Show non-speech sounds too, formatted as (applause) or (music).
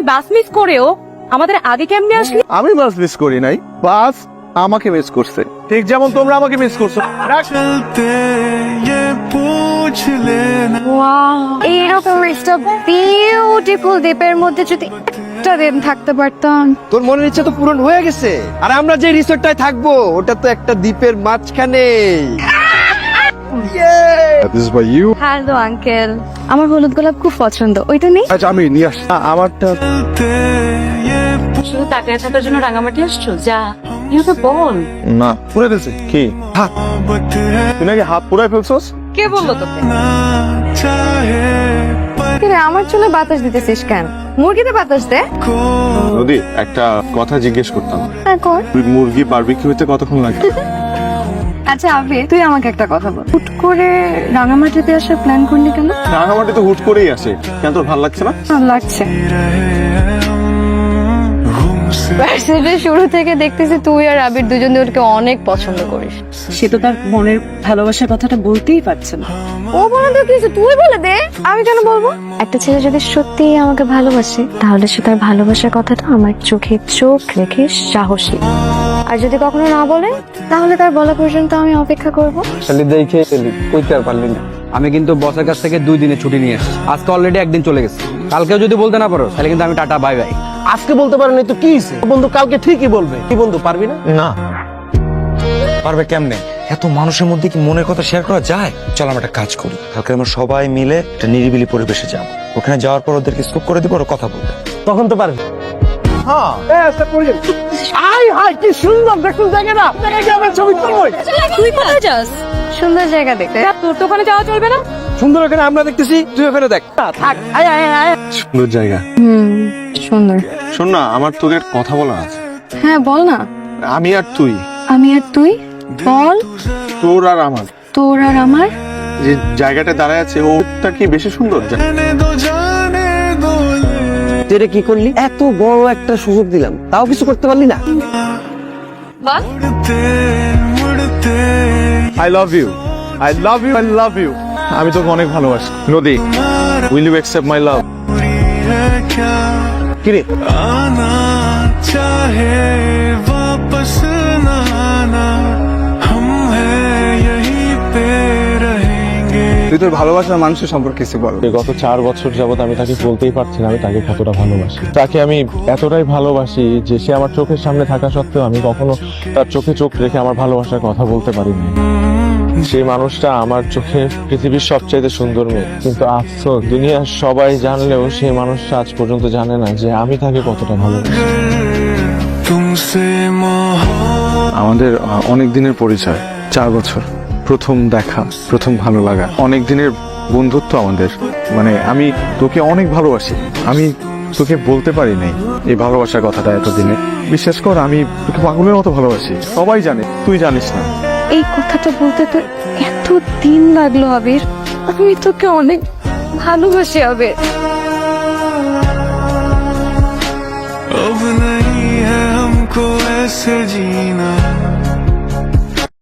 তুই bus miss করেও আমাদের আগে কেমনে আসলি? আমি বাস মিস করি নাই বাস আমাকে মিস করছে। ঠিক যেমন তোমরা আমাকে মিস করছ। এইরকম একটা বিউটিফুল দ্বীপের মধ্যে যদি একটা দিন থাকতে পারতাম। তোর মনের ইচ্ছা তো পূরণ হয়ে গেছে। আর আমরা যে রিসোর্টটায় থাকব ওটা তো একটা দ্বীপের মাঝখানে। This is for hello uncle আমার হলুদ গোলাপ খুব পছন্দ ওইটা নেই? আচ্ছা আমি নিয়ে আসছি। আমারটা শুধু তাকিয়ে থাকার জন্য রাঙামাটি আসছো? যা ইউকে বল? না। পুরে দিছে কি? হাত। তুই নাকি হাত পুরাই ফেলছস? কে বলল তোকে? কিরে আমার চুলে বাতাস দিতেছিস কেন? মুরগিতে বাতাস দে। নদী একটা কথা জিজ্ঞেস করতাম। হ্যাঁ কর। তুই মুরগি বারবিকিউ হইতে কতক্ষণ লাগে? (laughs) আচ্ছা আবে তুই আমাকে একটা কথা বল। হুট করে রাঙামাটিতে আসার প্ল্যান করলি কেন? রাঙামাটি তো হুট করেই আসে। কেন তোর ভালো লাগছে না? ভালো লাগছে। ভার্সিটির শুরু থেকে দেখতেছি তুই আর আবির দুজন ওকে অনেক পছন্দ করিস। সে তো তার মনের ভালোবাসার কথাটা বলতেই পারছে না। ও বলে তো কিছু তুই বলে দে। আমি কেন বলব? একটা ছেলে যদি সত্যি আমাকে ভালোবাসে তাহলে সে তার ভালোবাসার কথাটা আমার চোখে চোখ রেখে সাহসী। আর যদি কখনো না বলে তাহলে তার বলা পর্যন্ত আমি অপেক্ষা করব। খালি দেখে এলি কইতে আর পারলি না। আমি কিন্তু বসের কাছ থেকে দুই দিনের ছুটি নিয়ে এসেছি। আজকে অলরেডি একদিন চলে গেছে। কালকেও যদি বলতে না পারো তাহলে কিন্তু আমি টাটা বাই বাই আজকে বলতে পারেনি তো কি বন্ধু কালকে ঠিকই বলবে। কি বন্ধু পারবি না? না। পারবে কেমনে? এত মানুষের মধ্যে কি মনের কথা শেয়ার করা যায়? চল আমরা একটা কাজ করি। কালকে আমরা সবাই মিলে একটা নিরিবিলি পরিবেশে যাব। ওখানে যাওয়ার পর ওদেরকে স্কুপ করে দিব ওরা কথা বলবে। তখন তো পারবি। আই হাই কি সুন্দর দেখুন জায়গাটা। জায়গায় গ্রামের ছবি তুলবই তুই কোথায় যাস? সুন্দর জায়গা দেখতে। তোর তো ওখানে যাওয়া চলবে না। সুন্দর ওখানে আমরা দেখতেছি তুই ওখানে দেখ। থাক আয় আয় আয় সুন্দর জায়গা। হুম সুন্দর। শোন না আমার তোকে কথা বলা আছে। হ্যাঁ বল না। আমি আর তুই। আমি আর তুই? বল। তোর আর আমার। তোর আর আমার? যে জায়গাটা দাঁড়ায় আছে ওটা কি বেশি সুন্দর? তুই এটা কি করলি? এত বড় একটা সুযোগ দিলাম। তাও কিছু করতে পারলি না? I love you I love you I love you আমি তোকে অনেক ভালোবাসি। Nadi will you accept my love কিরে? তুই তোর ভালোবাসার মানুষের সম্পর্কে কিছু বল। গত চার বছর যাবত আমি তাকে বলতেই পারছি না আমি তাকে কতটা ভালোবাসি। তাকে আমি এতটাই ভালোবাসি যে সে আমার চোখের সামনে থাকা সত্ত্বেও আমি কখনো তার চোখে চোখ রেখে আমার ভালোবাসার কথা বলতে পারিনি সেই মানুষটা আমার চোখে পৃথিবীর সবচাইতে সুন্দর মেয়ে। কিন্তু আফসোস দুনিয়ার সবাই জানলেও সেই মানুষটা আজ পর্যন্ত জানে না যে আমি তাকে কতটা ভালোবাসি। আমাদের অনেক দিনের পরিচয় চার বছর। প্রথম দেখা প্রথম ভালো লাগা অনেক দিনের বন্ধুত্ব আমাদের মানে আমি তোকে অনেক ভালোবাসি আমি তোকে বলতে পারি নাই এই ভালোবাসার কথাটা এতদিনে বিশ্বাস কর আমি তোকে পাগলের মতো ভালোবাসি সবাই জানে তুই জানিস না এই কথাটা বলতে তো এত দিন লাগলো আবির আমি তোকে অনেক ভালোবাসি আবির अब नहीं है हमको ऐसे जीना